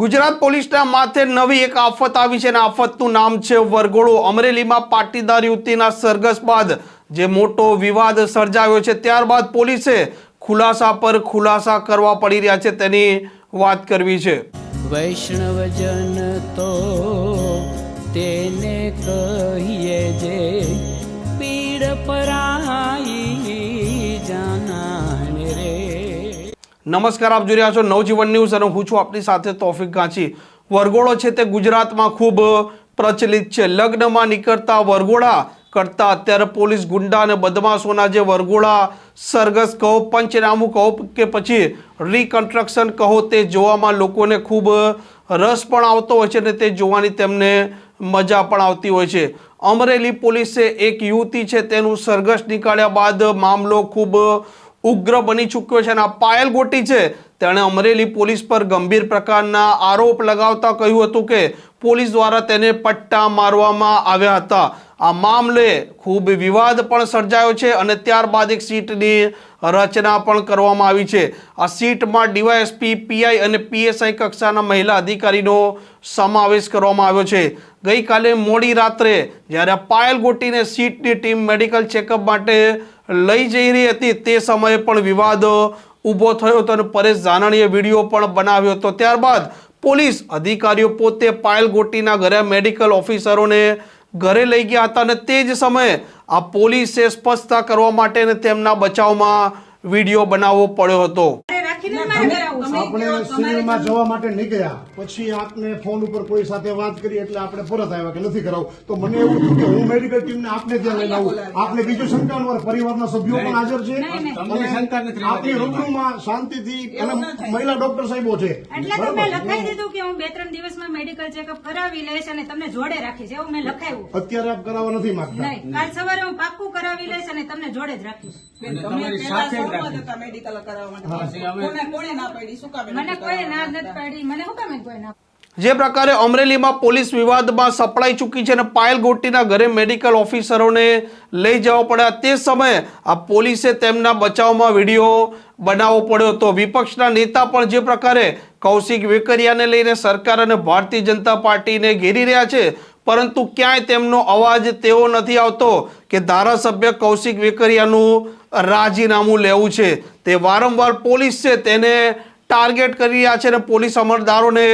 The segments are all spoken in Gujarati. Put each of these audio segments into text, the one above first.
ગુજરાત પોલીસના માથે નવી એક આફત આવી છે અને આફતનું નામ છે વરઘોડો. અમરેલીમાં પાટીદાર યુવતીના સરઘસ બાદ જે મોટો વિવાદ સર્જાયો છે, ત્યારબાદ પોલીસે ખુલાસા પર ખુલાસા કરવા પડી રહ્યા છે તેની વાત કરવી છે. વૈષ્ણવજન તો તેને કહીએ જે પીડ પરાઈ નમસ્કાર, આપ જોઈ રહ્યા છો નવજીવન ન્યૂઝ અને હું છું આપની સાથે તોફિક ગાંચી. વરઘોડો છે તે ગુજરાતમાં ખૂબ પ્રચલિત છે. લગ્નમાં નીકળતા વરઘોડા કરતા અત્યારે પોલીસ ગુંડા અને બદમાશોના જે વરઘોડા, સરઘસ કહો, પંચનામું કહો કે પછી રિકન્સ્ટ્રક્શન કહો તે જોવામાં લોકોને ખૂબ રસ પણ આવતો હોય છે અને તે જોવાની તેમને મજા પણ આવતી હોય છે. અમરેલી પોલીસે એક યુવતી છે તેનું સરઘસ નીકાળ્યા બાદ મામલો ખૂબ ઉગ્ર બની ચૂક્યો છે અને આ પાયલ ગોટી છે. તેણે અમરેલી પોલીસ પર ગંભીર પ્રકારના આરોપ લગાવતા કહ્યું હતું કે પોલીસ દ્વારા તેને પટ્ટા મારવામાં આવ્યા હતા. આ મામલે ખૂબ વિવાદ પણ સર્જાયો છે અને ત્યારબાદ એક સીટની રચના પણ કરવામાં આવી છે. આ સીટમાં ડીવાયએસપી, પીઆઈ અને પીએસઆઈ કક્ષાના મહિલા અધિકારીનો સમાવેશ કરવામાં આવ્યો છે. ગઈકાલે મોડી રાત્રે જ્યારે પાયલ ગોટીને સીટની ટીમ મેડિકલ ચેકઅપ માટે લઈ જઈ રહી હતી તે સમયે પણ વિવાદ ઊભો થયો હતો અને પરેશ ધાનાણીએ વીડિયો પણ બનાવ્યો હતો. ત્યારબાદ પોલીસ અધિકારીઓ પોતે પાયલ ગોટીના ઘરે મેડિકલ ઓફિસરોને ઘરે લઈ ગયા હતા અને તે જ સમયે આ પોલીસે સ્પષ્ટતા કરવા માટે તેમના બચાવમાં વીડિયો બનાવવો પડ્યો હતો. આપણે સિવિલમાં જવા માટે નીકળ્યા. પછી આપને ફોન ઉપર કોઈ સાથે વાત કરી એટલે આપણે પરત આવ્યા કે નથી કરાવું. તો મને એવું થયું કે હું મેડિકલ ટીમને આપને ત્યાં લઈને આવું. આપને બીજું શંકા વાર પરિવારના સભ્યો પણ હાજર છે. આપની રૂબરૂમાં શાંતિથી અને મહિલા ડોક્ટર સાહેબો છે. એટલે તો મેં લખાઈ દીધું કે હું બે ત્રણ દિવસમાં મેડિકલ ચેકઅપ કરાવી લઈશ અને તમને જોડે રાખીશ. એવું મેં લખાયું. અત્યારે આપ કરાવવા નથી માંગતા. કાલ સવારે હું પાક્કું કરાવી લઈશ અને તમને જોડે જ રાખીશ. તમે પહેલા મેડિકલ કરાવવા માટે. કોને કોને ના પાડી? શું કામ મને કોઈ ના નથી પાડી. મને શું કામ કોઈ ના જે પ્રકારે અમરેલીમાં પોલીસ વિવાદમાં સપડાઈ ચૂકી છે અને પાયલ ગોટીના ઘરે મેડિકલ ઓફિસરોને લઈ જવા પડ્યા. તે સમયે આ પોલીસે તેમના બચાવમાં વીડિયો બનાવવો પડ્યો હતો. વિપક્ષના નેતા પણ જે પ્રકારે કૌશિક વેકરિયાને લઈને સરકાર અને ભારતીય જનતા પાર્ટીને ઘેરી રહ્યા છે પરંતુ ક્યાંય તેમનો અવાજ તેવો નથી આવતો કે ધારાસભ્ય કૌશિક વેકરિયાનું રાજીનામું લેવું છે. તે વારંવાર પોલીસ છે તેને ટાર્ગેટ કરી રહ્યા છે અને પોલીસ અમલદારોને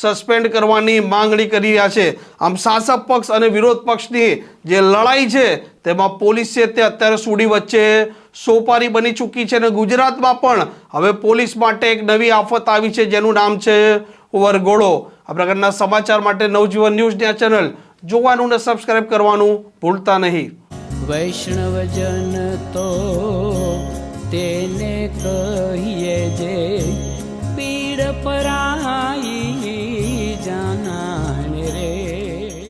સસ્પેન્ડ કરવાની માંગણી કરી રહ્યા છે. આમ શાસક પક્ષ અને વિરોધ પક્ષની જે લડાઈ છે, તેમાં પોલીસ છે તે અત્યારે સુડી વચ્ચે સોપારી બની ચૂકી છે અને ગુજરાતમાં પણ હવે પોલીસ માટે એક નવી આફત આવી છે, જેનું નામ છે વરઘોડો. આ પ્રકારના સમાચાર માટે નવજીવન ન્યૂઝની આ ચેનલ જોવાનું ને સબસ્ક્રાઇબ કરવાનું ભૂલતા નહીં. વૈષ્ણવજન તો તેને કહીએ જે પીડ પરાઈ.